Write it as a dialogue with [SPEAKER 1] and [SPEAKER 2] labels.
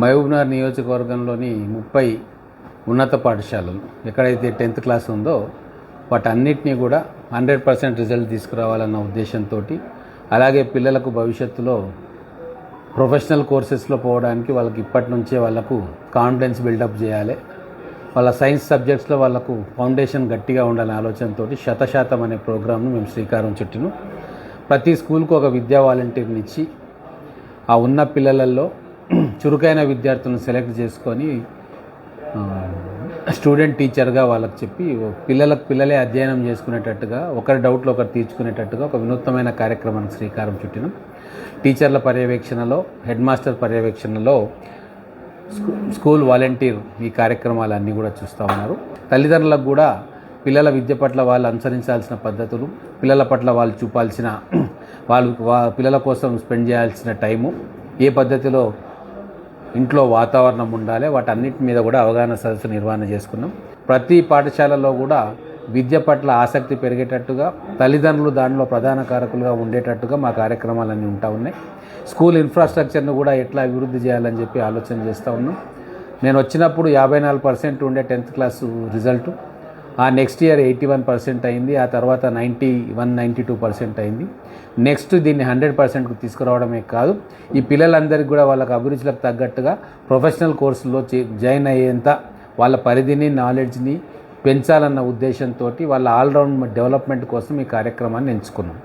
[SPEAKER 1] మహబూబ్నగర్ నియోజకవర్గంలోని ముప్పై ఉన్నత పాఠశాలలు ఎక్కడైతే టెన్త్ క్లాస్ ఉందో వాటన్నిటినీ కూడా హండ్రెడ్ పర్సెంట్ రిజల్ట్ తీసుకురావాలన్న ఉద్దేశంతో అలాగే పిల్లలకు భవిష్యత్తులో ప్రొఫెషనల్ కోర్సెస్లో పోవడానికి వాళ్ళకి ఇప్పటి నుంచే వాళ్ళకు కాన్ఫిడెన్స్ బిల్డప్ చేయాలి. వాళ్ళ సైన్స్ సబ్జెక్ట్స్లో వాళ్ళకు ఫౌండేషన్ గట్టిగా ఉండాలనే ఆలోచనతో శతశాతం అనే ప్రోగ్రామ్ను మేము శ్రీకారం చుట్టిను. ప్రతి స్కూల్కు ఒక విద్యా వాలంటీర్ని ఇచ్చి ఆ ఉన్న పిల్లలలో చురుకైన విద్యార్థులను సెలెక్ట్ చేసుకొని స్టూడెంట్ టీచర్గా వాళ్ళకి చెప్పి పిల్లలకు పిల్లలే అధ్యయనం చేసుకునేటట్టుగా ఒకరి డౌట్లు ఒకరు తీర్చుకునేటట్టుగా ఒక వినూత్నమైన కార్యక్రమానికి శ్రీకారం చుట్టినాం. టీచర్ల పర్యవేక్షణలో హెడ్ మాస్టర్ పర్యవేక్షణలో స్కూ- స్కూల్ వాలంటీర్ ఈ కార్యక్రమాలన్నీ కూడా చూస్తూ ఉన్నారు. తల్లిదండ్రులకు కూడా పిల్లల విద్య పట్ల వాళ్ళు అనుసరించాల్సిన పద్ధతులు పిల్లల పట్ల వాళ్ళు చూపాల్సిన వాళ్ళు వా- పిల్లల కోసం స్పెండ్ చేయాల్సిన టైము ఏ పద్ధతిలో ఇంట్లో వాతావరణం ఉండాలి వాటన్నిటి మీద కూడా అవగాహన సదస్సు నిర్వహణ చేసుకున్నాం. ప్రతి పాఠశాలలో కూడా విద్య పట్ల ఆసక్తి పెరిగేటట్టుగా తల్లిదండ్రులు దానిలో ప్రధాన కారకులుగా ఉండేటట్టుగా మా కార్యక్రమాలన్నీ ఉంటా ఉన్నాయి. స్కూల్ ఇన్ఫ్రాస్ట్రక్చర్ను కూడా ఎట్లా అభివృద్ధి చేయాలని చెప్పి ఆలోచన చేస్తూ ఉన్నాం. నేను వచ్చినప్పుడు యాభై నాలుగు పర్సెంట్ ఉండే టెన్త్ క్లాసు రిజల్ట్. ఆ next year eighty one percent అయింది ఆ తర్వాత ninety one ninety two percent అయింది. నెక్స్ట్ దీన్ని హండ్రెడ్ పర్సెంట్కి తీసుకురావడమే కాదు ఈ పిల్లలందరికీ కూడా వాళ్ళకి అభిరుచులకు తగ్గట్టుగా ప్రొఫెషనల్ కోర్సులో చే- జాయిన్ అయ్యేంత వాళ్ళ పరిధిని నాలెడ్జ్ని పెంచాలన్న ఉద్దేశంతో వాళ్ళ ఆల్రౌండ్ డెవలప్మెంట్ కోసం ఈ కార్యక్రమాన్ని ఎంచుకున్నాం.